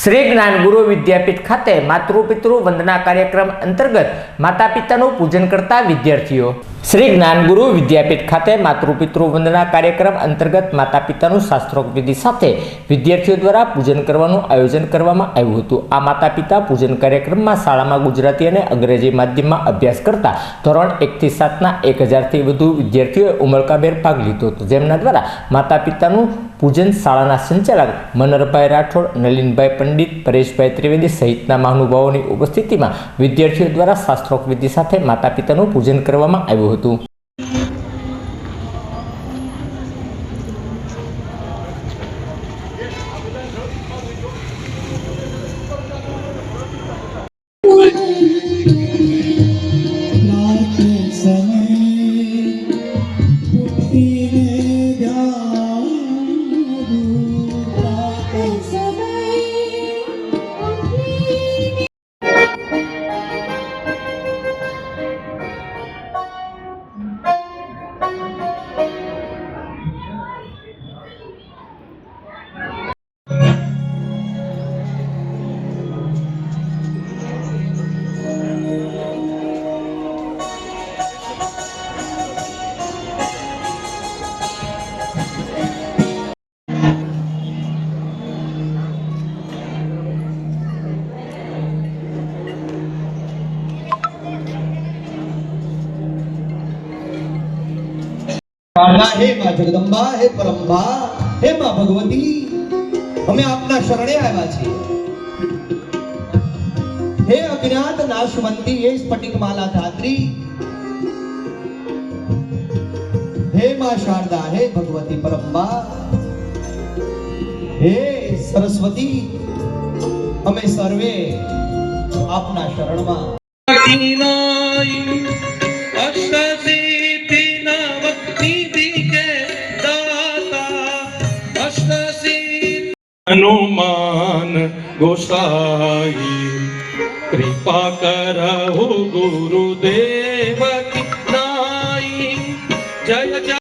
શ્રી જ્ઞાનગુરુ વિદ્યાપીઠ ખાતે માતૃપિતૃ વંદના કાર્યક્રમ અંતર્ગત માતા પિતાનું પૂજન કરતા વિદ્યાર્થીઓ. શ્રી જ્ઞાનગુરુ વિદ્યાપીઠ ખાતે માતૃપિતૃ વંદના કાર્યક્રમ અંતર્ગત માતા પિતાનું શાસ્ત્રોક્ત વિધિ સાથે વિદ્યાર્થીઓ દ્વારા પૂજન કરવાનું આયોજન કરવામાં આવ્યું હતું. આ માતા પિતા પૂજન કાર્યક્રમમાં શાળામાં ગુજરાતી અને અંગ્રેજી માધ્યમમાં અભ્યાસ કરતા ધોરણ એકથી સાતના એક હજારથી વધુ વિદ્યાર્થીઓએ ઉમળકાભેર ભાગ લીધો હતો. જેમના દ્વારા માતા પિતાનું પૂજન શાળાના સંચાલક મનરભાઈ રાઠોડ, નલિનભાઈ પંડિત, પરેશભાઈ ત્રિવેદી સહિતના મહાનુભાવોની ઉપસ્થિતિમાં વિદ્યાર્થીઓ દ્વારા શાસ્ત્રોક્ત વિધિ સાથે માતા પિતાનું પૂજન કરવામાં આવ્યું હતું. रात કાળના હે માં જગદંબા, હે પરંબા હે માં ભગવતી. અમે આપના શરણે આવ્યા છીએ. હે અજ્ઞાત નાશવંતી, હે સ્ફટિકમાલા ધાત્રી. હે માં શારદા, હે ભગવતી પરંબા હે સરસ્વતી, અમે સર્વે આપના શરણમાં. હનુમાન ગોસાઈ કૃપા કરહુ ગુરુદેવ નાઈ જય જય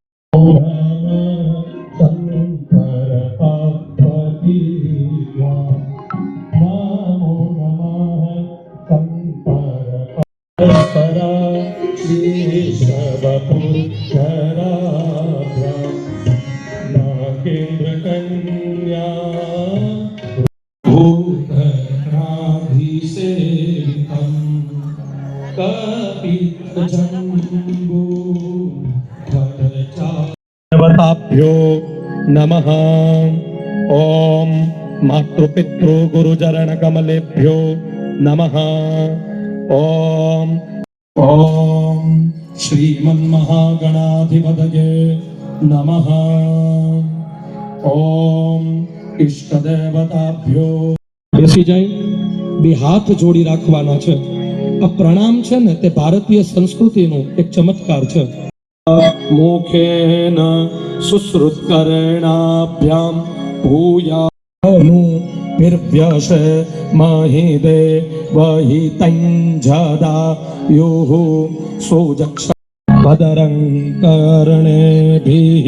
ভ্যো নম। ওম মাতৃপিতৃ গুরুচরণ কমলেভ্যো নম। ওম। ওম শ্রীমন্মহাগণাধিপতয়ে নম। ওম ইষ্টদেবতাভ্যো। બેસી જાય બે હાથ જોડી રાખવાના છે. આ પ્રણામ છે ને તે ભારતીય સંસ્કૃતિનો એક ચમત્કાર છે. મુખેન સુશ્રુત સુશ્રુતકરણાભ્યામ ભૂયાનું નિર્વ્યસ મહિદે વહિ તંજદા યુઃ સોજક્ષ. ભદરં કર્ણેભિः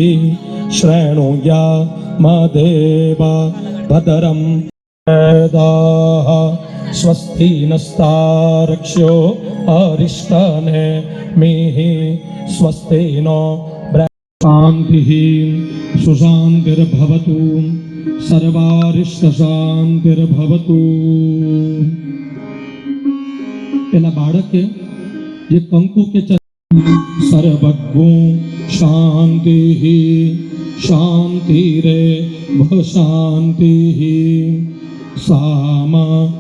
શ્રેણુયા મદેવા ભદરં વેદાः स्वस्ति नस्तारक्ष्यो अरिष्टने मिः स्वस्ति नो शान्तिः सुशान्तिर्भवतु સર્વારિષ્ટશાંતિર્ભવતુ પેલા બાળકે જે કંકુ કે સર્વગો શાંતિ શાંતિ રે શાંતિ સામા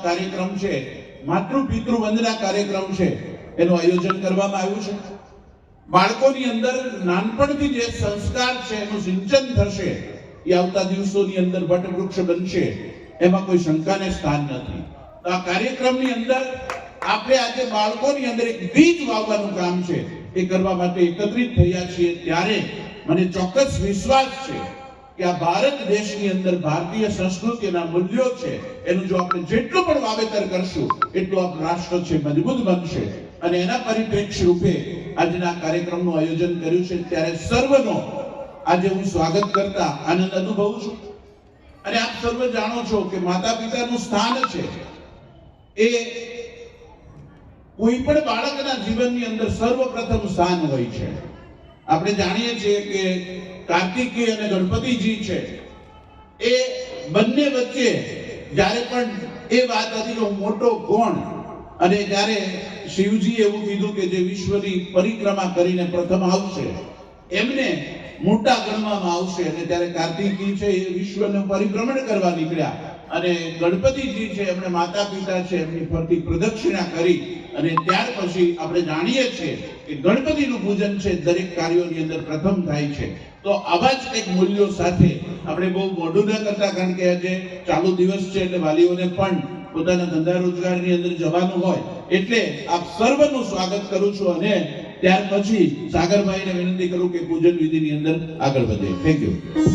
કાર્યક્રમ છે માતૃ પિતૃ વંદના કાર્યક્રમ છે એનું આયોજન કરવામાં આવ્યું છે. બાળકોની અંદર નાનપણથી જે સંસ્કાર છે, એનું સિંચન થશે, એ આવતા દિવસોની અંદર વટવૃક્ષ બનશે, એમાં કોઈ શંકાને સ્થાન નથી. તો આ કાર્યક્રમની અંદર આપણે આજે બાળકોની અંદર એક બીજ વાવવાનું કામ છે, એ કરવા માટે એકત્રિત થયા છીએ. ત્યારે મને ચોક્કસ વિશ્વાસ છે કે આ ભારત દેશની અંદર ભારતીય સંસ્કૃતિના મૂલ્યો છે, એનું જો આપણે જેટલું પણ વાવેતર કરશું, એટલું આપણું રાષ્ટ્ર છે, મજબૂત બનશે. અને એના પરિપ્રેક્ષ્ય રૂપે આજના કાર્યક્રમનું આયોજન કર્યું છે. ત્યારે સર્વનો આજે હું સ્વાગત કરતા આનંદ અનુભવું છું. અને આપ સર્વ જાણો છો કે માતા પિતાનું સ્થાન છે. એ કોઈ પણ બાળકના જીવનની અંદર સર્વપ્રથમ સ્થાન હોય છે. આપણે જાણીએ છીએ કે કાર્તિકી અને ગણપતિજી છે. એ બંને વચ્ચે જ્યારે પણ એ વાત હતી મોટો કોણ અને જ્યારે શિવજી એવું કીધું કે જે વિશ્વની પરિક્રમા કરીને પ્રથમ આવશે, એમને મોટા ગણવામાં આવશે. અને ત્યારે કાર્તિકી છે એ વિશ્વનું પરિભ્રમણ કરવા નીકળ્યા. અને ગણપતિજી છે એમણે માતા પિતા છે એમની ફરતી પ્રદક્ષિણા કરી. અને ત્યાર પછી આપણે જાણીએ છીએ કે ગણપતિનું પૂજન છે દરેક કાર્યોની અંદર પ્રથમ થાય છે. તો આવા જ કંઈક મૂલ્યો સાથે આપણે બહુ મોઢું ન કરતા, કારણ કે આજે ચાલુ દિવસ છે એટલે વાલીઓને પણ પોતાના ધંધા રોજગારની અંદર જવાનું હોય, એટલે આપ સર્વનું સ્વાગત કરું છું અને ત્યાર પછી સાગરભાઈને વિનંતી કરું કે પૂજન વિધિની અંદર આગળ વધે. Thank you